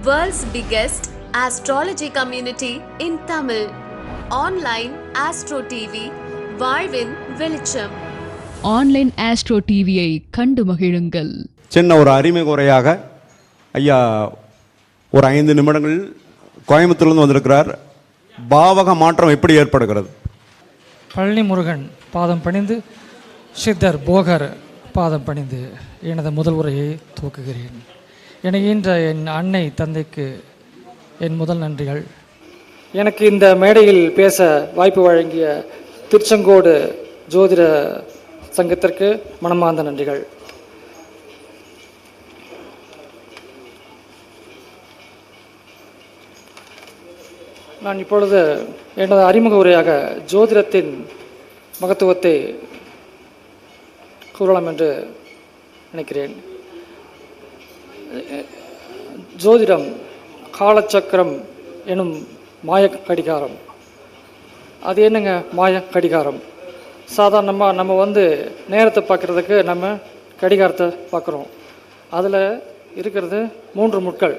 World's biggest astrology community in Tamil. Online Astro TV, வாழ்வின் வெளிச்சம். Online astro டிவியை கண்டு மகிழுங்கள். சின்ன ஒரு அறிமுக உரையாக ஐயா ஒரு ஐந்து நிமிடங்கள் கோயம்புத்தூர்லேருந்து வந்திருக்கிறார். பாவக மாற்றம் எப்படி ஏற்படுகிறது? பழனி முருகன் பாதம் பணிந்து சித்தர் போகர் பாதம் பணிந்து எனது முதல் உரையை துவக்குகிறேன். இணைகின்ற என் அன்னை தந்தைக்கு என் முதல் நன்றிகள். எனக்கு இந்த மேடையில் பேச வாய்ப்பு வழங்கிய திருச்செங்கோடு ஜோதிட சங்கத்திற்கு மனமார்ந்த நன்றிகள். நான் இப்பொழுது எனது அறிமுக உரையாக ஜோதிடத்தின் மகத்துவத்தை கூறலாம் என்று நினைக்கிறேன். ஜோதிடம் காலச்சக்கரம் எனும் மாய கடிகாரம் அது என்னங்க மாய கடிகாரம் சாதாரணமாக நம்ம வந்து நேரத்தை பார்க்குறதுக்கு நம்ம கடிகாரத்தை பார்க்குறோம். அதில் இருக்கிறது மூன்று முட்கள்.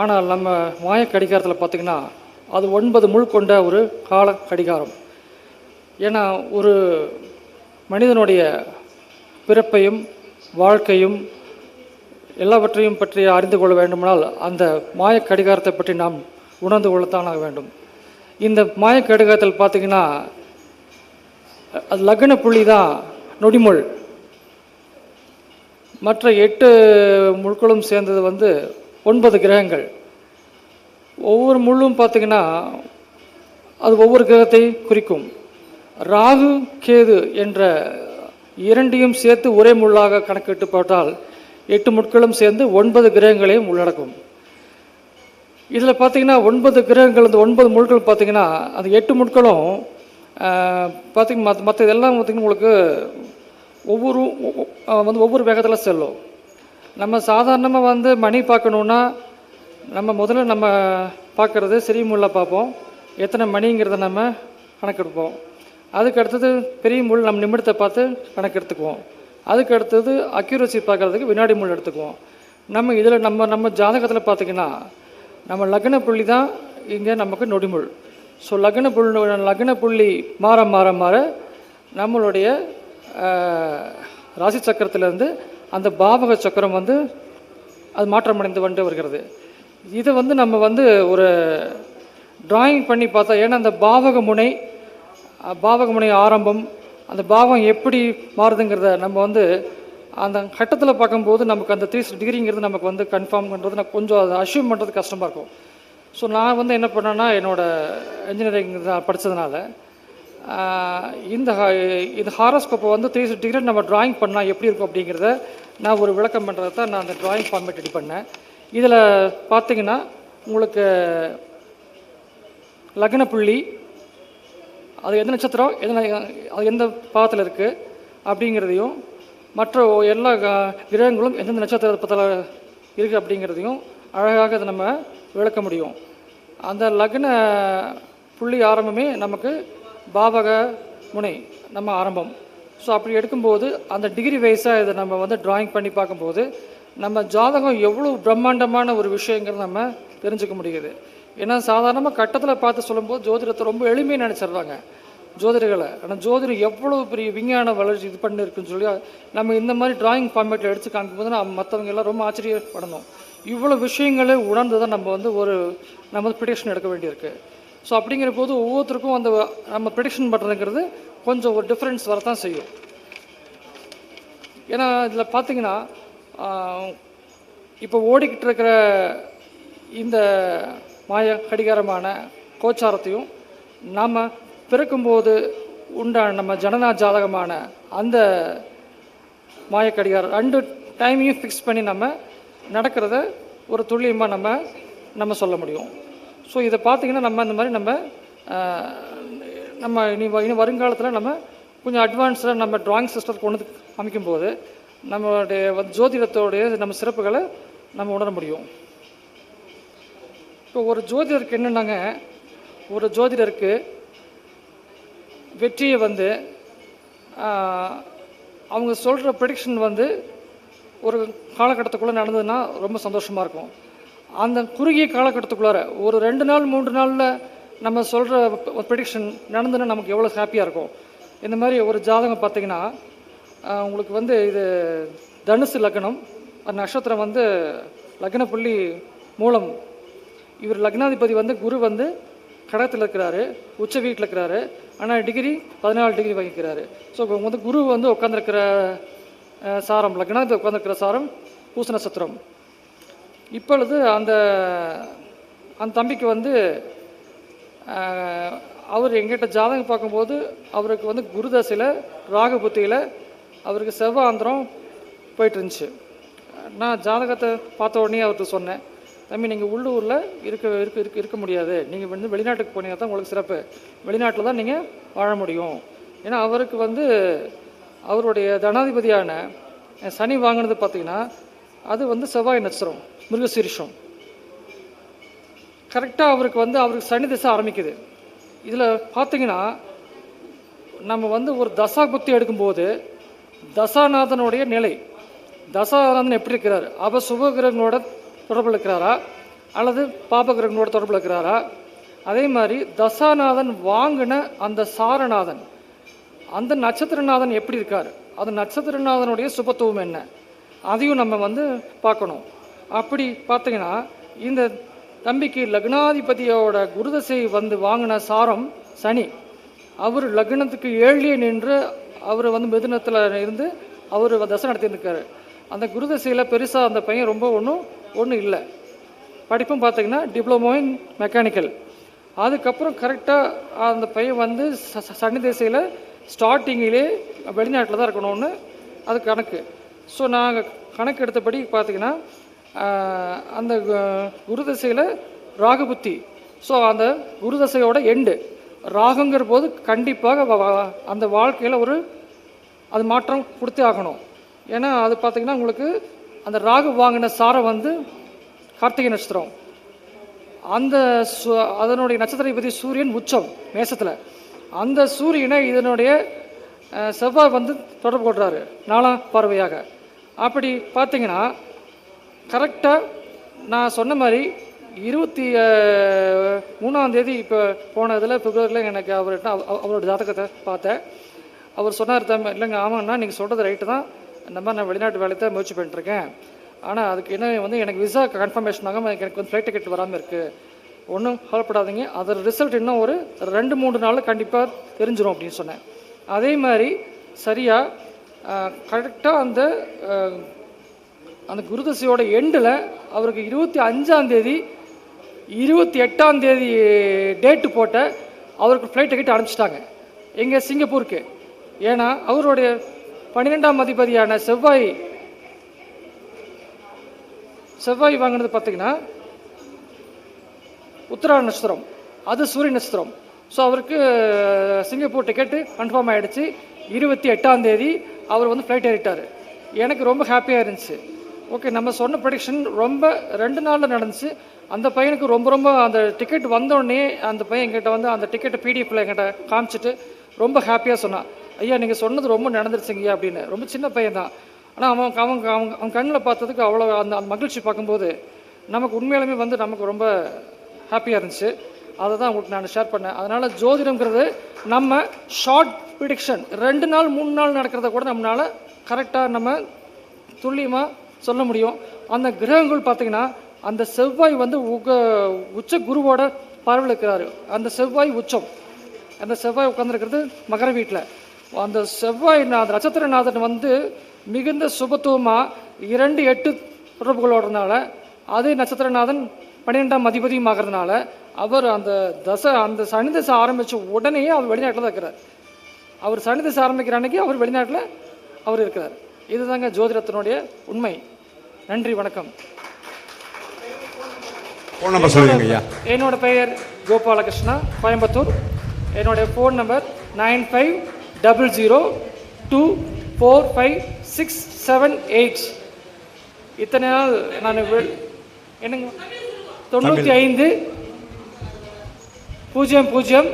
ஆனால் நம்ம மாய கடிகாரத்தில் பார்த்திங்கன்னா அது ஒன்பது முள் கொண்ட ஒரு கால கடிகாரம் ஏன்னா ஒரு மனிதனுடைய பிறப்பையும் வாழ்க்கையும் எல்லாவற்றையும் பற்றி அறிந்து கொள்ள வேண்டுமானால் அந்த மாய கடிகாரத்தை பற்றி நாம் உணர்ந்து கொள்ளத்தானாக வேண்டும். இந்த மாய கடிகாரத்தில் பார்த்திங்கன்னா அது லக்ன புள்ளி தான் நொடிமுள் மற்ற எட்டு முட்களும் சேர்ந்தது வந்து ஒன்பது கிரகங்கள். ஒவ்வொரு முள்ளும் பார்த்திங்கன்னா அது ஒவ்வொரு கிரகத்தை குறிக்கும். ராகு கேது என்ற இரண்டையும் சேர்த்து ஒரே முள்ளாக கணக்கிட்டு போட்டால் எட்டு முட்களும் சேர்ந்து ஒன்பது கிரகங்களையும் உள்ளடக்கும். இதில் பார்த்தீங்கன்னா ஒன்பது கிரகங்கள் இந்த ஒன்பது முட்கள் பார்த்தீங்கன்னா அந்த எட்டு முட்களும் பார்த்திங்க மற்ற மற்ற இதெல்லாம் பார்த்திங்கன்னா உங்களுக்கு ஒவ்வொரு வந்து ஒவ்வொரு வேகத்தில் செல்லும். நம்ம சாதாரணமாக வந்து மணி பார்க்கணுன்னா நம்ம முதல்ல நம்ம பார்க்குறது சிறிய முள்ள பார்ப்போம். எத்தனை மணிங்கிறத நம்ம கணக்கெடுப்போம். அதுக்கு அடுத்தது பெரிய முள் நம்ம நிமிடத்தை பார்த்து கணக்கெடுத்துக்குவோம் அதுக்கு அடுத்தது அக்யூரசி பார்க்குறதுக்கு வினாடி முள் எடுத்துக்குவோம். நம்ம இதில் நம்ம நம்ம ஜாதகத்தில் பார்த்திங்கன்னா நம்ம லக்ன புள்ளி தான் இங்கே நமக்கு நொடிமுள். ஸோ லக்ன புள்ளி லக்ன புள்ளி மாற மாற மாற நம்மளுடைய ராசி சக்கரத்திலேருந்து அந்த பாவக சக்கரம் வந்து அது மாற்றமடைந்து வந்து வருகிறது. இதை வந்து நம்ம வந்து ஒரு டிராயிங் பண்ணி பார்த்தா ஏன்னா அந்த பாவக முனை பாவகமுடைய ஆரம்பம் அந்த பாவம் எப்படி மாறுதுங்கிறத நம்ம வந்து அந்த கட்டத்தில் பார்க்கும்போது நமக்கு அந்த த்ரீ டிகிரிங்கிறது நமக்கு வந்து கன்ஃபார்ம் பண்ணுறது நான் கொஞ்சம் அதை அஷ்யூம் பண்ணுறது கஷ்டமாக இருக்கும். ஸோ நான் வந்து என்ன பண்ணேன்னா என்னோடய இன்ஜினியரிங் படித்ததுனால இந்த ஹா- இந்த ஹாரோஸ்கோப்பை வந்து த்ரீ டிகிரி நம்ம டிராயிங் பண்ணால் எப்படி இருக்கும் அப்படிங்கிறத நான் ஒரு விளக்கம் பண்ணுறது தான் நான் அந்த டிராயிங் ஃபார்மேட் ரெடி பண்ணேன். இதில் பார்த்தீங்கன்னா உங்களுக்கு லக்ன புள்ளி அது எந்த நட்சத்திரம் எந்த அது எந்த பாதத்தில் இருக்குது அப்படிங்கிறதையும் மற்ற எல்லா கிரகங்களும் எந்தெந்த நட்சத்திரத்தில் இருக்குது அப்படிங்கிறதையும் அழகாக அதை நம்ம விளக்க முடியும். அந்த லக்ன புள்ளி ஆரம்பமே நமக்கு பாவக முனை நம்ம ஆரம்பம். ஸோ அப்படி எடுக்கும்போது அந்த டிகிரி வைஸாக இதை நம்ம வந்து டிராயிங் பண்ணி பார்க்கும்போது நம்ம ஜாதகம் எவ்வளோ பிரம்மாண்டமான ஒரு விஷயங்கிறத நம்ம தெரிஞ்சுக்க முடியுது. ஏன்னா சாதாரணமாக கட்டத்தில் பார்த்து சொல்லும்போது ஜோதிடத்தை ரொம்ப எளிமையாக நினச்சிடுறாங்க ஜோதிடர்களை. ஆனால் ஜோதிடம் எவ்வளோ பெரிய விஞ்ஞான வளர்ச்சி இது பண்ணிருக்குன்னு சொல்லி நம்ம இந்த மாதிரி டிராயிங் ஃபார்மேட்டில் எடுத்து காமிக்கும்போது நம்ம மற்றவங்க எல்லாம் ரொம்ப ஆச்சரியப்படணும். இவ்வளோ விஷயங்களை உணர்ந்து தான் நம்ம வந்து ஒரு நம்ம ப்ரிடிக்ஷன் எடுக்க வேண்டியிருக்கு. ஸோ அப்படிங்கிற போது ஒவ்வொருத்தருக்கும் அந்த நம்ம ப்ரிடிக்ஷன் பண்ணுறதுங்கிறது கொஞ்சம் ஒரு டிஃப்ரென்ஸ் வரத்தான் செய்யும். ஏன்னா இதில் பார்த்தீங்கன்னா இப்போ ஓடிக்கிட்டு இருக்கிற இந்த மாய கடிகாரமான கோச்சாரத்தையும் நாம் பிறக்கும்போது உண்டான நம்ம ஜனனா ஜாதகமான அந்த மாய கடிகாரம் ரெண்டு டைமையும் ஃபிக்ஸ் பண்ணி நம்ம நடக்கிறத ஒரு துல்லியமாக நம்ம நம்ம சொல்ல முடியும். ஸோ இதை பார்த்திங்கன்னா நம்ம இந்த மாதிரி நம்ம நம்ம இனி வ- இனி வருங்காலத்தில் நம்ம கொஞ்சம் அட்வான்ஸாக நம்ம ட்ராயிங் சிஸ்டர் கொண்டு வந்து அமைக்கும்போது நம்மளுடைய ஜோதிடத்தோடைய நம்ம சிறப்புகளை நம்ம உணர முடியும். இப்போ ஒரு ஜோதிடருக்கு என்னென்னாங்க? ஒரு ஜோதிடருக்கு வெற்றியை வந்து அவங்க சொல்கிற ப்ரெடிக்ஷன் வந்து ஒரு காலகட்டத்துக்குள்ளே நடந்ததுன்னா ரொம்ப சந்தோஷமாக இருக்கும். அந்த குறுகிய காலகட்டத்துக்குள்ளார ஒரு ரெண்டு நாள் மூன்று நாளில் நம்ம சொல்கிற ப்ரெடிக்ஷன் நடந்துன்னா நமக்கு எவ்வளோ ஹாப்பியாக இருக்கும். இந்த மாதிரி ஒரு ஜாதகம் பார்த்தீங்கன்னா உங்களுக்கு வந்து இது தனுசு லக்னம் நட்சத்திரம் வந்து லக்ன புள்ளி மூலம் இவர் லக்னாதிபதி வந்து குரு வந்து கடகத்தில் இருக்கிறாரு உச்ச வீட்டில் இருக்கிறாரு ஆனால் டிகிரி பதினாலு டிகிரி வகிக்கிறாரு ஸோ வந்து குரு வந்து உட்காந்துருக்கிற சாரம் லக்னாதிபதி உட்காந்துருக்கிற சாரம் பூச நட்சத்திரம். இப்பொழுது அந்த அந்த தம்பிக்கு வந்து அவர் எங்கிட்ட ஜாதகம் பார்க்கும்போது அவருக்கு வந்து குருதசையில் ராகு புத்தியில் அவருக்கு செவ்வாந்திரம் போயிட்டு இருந்துச்சு. நான் ஜாதகத்தை பார்த்த உடனே அவர்கிட்ட சொன்னேன் தம்பி நீங்கள் உள்ளூரில் இருக்க இருக்க இருக்க இருக்க முடியாது. நீங்கள் வந்து வெளிநாட்டுக்கு போனீங்க தான் உங்களுக்கு சிறப்பு. வெளிநாட்டில் தான் நீங்கள் வாழ முடியும். ஏன்னா அவருக்கு வந்து அவருடைய தனாதிபதியான சனி வாங்கினது பார்த்தீங்கன்னா அது வந்து செவ்வாய் நட்சத்திரம் மிருகசீரிஷம். கரெக்டாக அவருக்கு வந்து அவருக்கு சனி திசை ஆரம்பிக்குது. இதில் பார்த்தீங்கன்னா நம்ம வந்து ஒரு தசா குத்தி எடுக்கும்போது தசாநாதனுடைய நிலை. தசாநாதன் எப்படி இருக்கிறார்? அவர் சுபகிரகங்களோட தொடர்பில் இருக்கிறாரா அல்லது பாபகிரகனோட தொடர்பில் இருக்கிறாரா அதே மாதிரி தசாநாதன் வாங்கின அந்த சாரநாதன் அந்த நட்சத்திரநாதன் எப்படி இருக்கார்? அந்த நட்சத்திரநாதனுடைய சுபத்துவம் என்ன? அதையும் நம்ம வந்து பார்க்கணும். அப்படி பார்த்தீங்கன்னா இந்த தம்பிக்கு லக்னாதிபதியோட குருதசை வந்து வாங்கின சாரம் சனி. அவர் லக்னத்துக்கு ஏழியே நின்று அவர் வந்து மிதுனத்தில் இருந்து அவர் தசை நடத்தியிருக்காரு. அந்த குருதசையில் பெருசாக அந்த பையன் ரொம்ப ஒன்றும் ஒன்றும் இல்லை. படிப்பும் பார்த்தீங்கன்னா டிப்ளமோ இன் மெக்கானிக்கல் அதுக்கப்புறம் கரெக்டாக அந்த பையன் வந்து ச- சனி திசையில் ஸ்டார்டிங்கிலே வெளிநாட்டில் தான் இருக்கணும்னு அது கணக்கு. ஸோ நாங்கள் கணக்கு எடுத்தபடி பார்த்திங்கன்னா அந்த குரு திசையில் ராகு புத்தி. ஸோ அந்த குரு தசையோட எண்டு ராகுங்கிற போது கண்டிப்பாக அந்த வாழ்க்கையில் ஒரு அது மாற்றம் கொடுத்தே ஆகணும். ஏன்னா அது பார்த்தீங்கன்னா உங்களுக்கு அந்த ராகு வாங்கின சாரம் வந்து கார்த்திகை நட்சத்திரம். அந்த சு- அதனுடைய நட்சத்திரபதி சூரியன் உச்சம் மேசத்தில். அந்த சூரியனை இதனுடைய செவ்வாய் வந்து தொடர்பு கொள்கிறாரு நாலாம் பார்வையாக. அப்படி பார்த்தீங்கன்னா கரெக்டாக நான் சொன்ன மாதிரி இருபத்தி அஹ், மூணாம் தேதி இப்போ போன இதில் பிப்ரவரியில் எனக்கு அவர்கிட்ட அவரோட ஜாதகத்தை பார்த்தேன். அவர் சொன்னார் தம் இல்லைங்க ஆமாங்கண்ணா நீங்கள் சொல்கிறது ரைட்டு தான். இந்த மாதிரி நான் வெளிநாட்டு வேலையை தான் முயற்சி பண்ணிட்டுருக்கேன். ஆனால் அதுக்கு என்ன வந்து எனக்கு விசா கன்ஃபர்மேஷன் ஆகாமல் எனக்கு வந்து ஃப்ளைட் டிக்கெட் வராமல் இருக்குது ஒன்றும் கவலைப்படாதீங்க. அதோட ரிசல்ட் இன்னும் ஒரு ரெண்டு மூணு நாளில் கண்டிப்பாக தெரிஞ்சிடும் அப்படின்னு சொன்னேன். அதே மாதிரி சரியாக கரெக்டாக அந்த அந்த குருதசையோட எண்டில் அவருக்கு இருபத்தி அஞ்சாம் தேதி இருபத்தி எட்டாம் தேதி டேட்டு போட்ட அவருக்கு ஃப்ளைட் டிக்கெட் அனுப்பிச்சிட்டாங்க. எங்கே சிங்கப்பூருக்கு. ஏன்னா அவருடைய பன்னிரெண்டாம் அதிபதியான செவ்வாய் செவ்வாய் வாங்கினது பார்த்தீங்கன்னா உத்தரா நட்சத்திரம் அது சூரிய நட்சத்திரம். ஸோ அவருக்கு சிங்கப்பூர் டிக்கெட்டு கன்ஃபார்ம் ஆகிடுச்சு இருபத்தி எட்டாம் தேதி அவர் வந்து ஃப்ளைட் ஏறிட்டார். எனக்கு ரொம்ப ஹாப்பியாக இருந்துச்சு. ஓகே நம்ம சொன்ன ப்ரொடிக்ஷன் ரொம்ப ரெண்டு நாளில் நடந்துச்சு. அந்த பையனுக்கு ரொம்ப ரொம்ப அந்த டிக்கெட் வந்தோடனே அந்த பையன் எங்கிட்ட வந்து அந்த டிக்கெட்டை பிடிஎஃப்ல எங்கிட்ட காமிச்சிட்டு ரொம்ப ஹாப்பியாக சொன்னான். ஐயா நீங்கள் சொன்னது ரொம்ப நடந்துருச்சுங்கய்யா அப்படின்னு. ரொம்ப சின்ன பையன் தான் ஆனால் அவன் அவங்க அவங்க அவன் கண்ணில் பார்த்ததுக்கு அவ்வளோ அந்த அந்த மகிழ்ச்சி பார்க்கும்போது நமக்கு உண்மையாலுமே வந்து நமக்கு ரொம்ப ஹாப்பியாக இருந்துச்சு. அதை தான் உங்களுக்கு நான் ஷேர் பண்ணேன். அதனால் ஜோதிடம்ங்கிறது நம்ம ஷார்ட் ப்ரிடிக்ஷன் ரெண்டு நாள் மூணு நாள் நடக்கிறத கூட நம்மளால் கரெக்டாக நம்ம துல்லியமாக சொல்ல முடியும். அந்த கிரகங்கள் பார்த்தீங்கன்னா அந்த செவ்வாய் வந்து உக உச்ச குருவோட பரவல் இருக்கிறாரு அந்த செவ்வாய் உச்சம் அந்த செவ்வாய் உட்காந்துருக்கிறது மகர வீட்டில் அந்த செவ்வாய் நா- அந்த நட்சத்திரநாதன் வந்து மிகுந்த சுபத்துவமாக இரண்டு எட்டு தொடர்புகளோடனால அதே நட்சத்திரநாதன் பன்னிரெண்டாம் அதிபதியும் ஆகிறதுனால அவர் அந்த தசை அந்த சனி தசை ஆரம்பித்த உடனேயே அவர் வெளிநாட்டில் தான் இருக்கிறார். அவர் சனி தசை ஆரம்பிக்கிற அன்னைக்கு அவர் வெளிநாட்டில் அவர் இருக்கிறார். இதுதாங்க ஜோதிடத்தினுடைய உண்மை. நன்றி வணக்கம். என்னோட பெயர் கோபாலகிருஷ்ணா கோயம்புத்தூர். என்னுடைய phone number nine five double zero two four five six seven eight இத்தனை நாள் நான் என்னங்க? தொண்ணூற்றி ஐந்து பூஜ்ஜியம் பூஜ்ஜியம்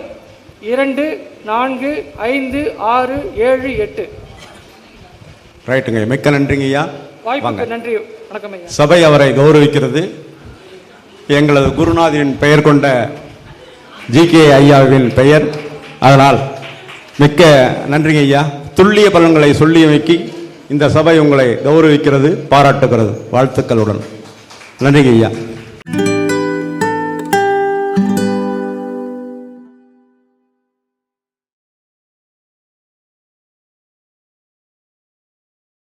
இரண்டு நான்கு ஐந்து ஆறு ஏழு எட்டு. ரைட்டுங்க மிக்க நன்றிங்க ஐயா. வாய்ப்புக்கு நன்றி. வணக்கம் ஐயா. சபை அவரை கௌரவிக்கிறது. எங்களது குருநாதரின் பெயர் கொண்ட ஜி கே ஐயாவின் பெயர். அதனால் மிக்க நன்றிங்க ஐயா. துல்லிய பலன்களை சொல்லியமைக்கு இந்த சபை உங்களை கௌரவிக்கிறது பாராட்டுகிறது. வாழ்த்துக்களுடன் நன்றிங்க ஐயா.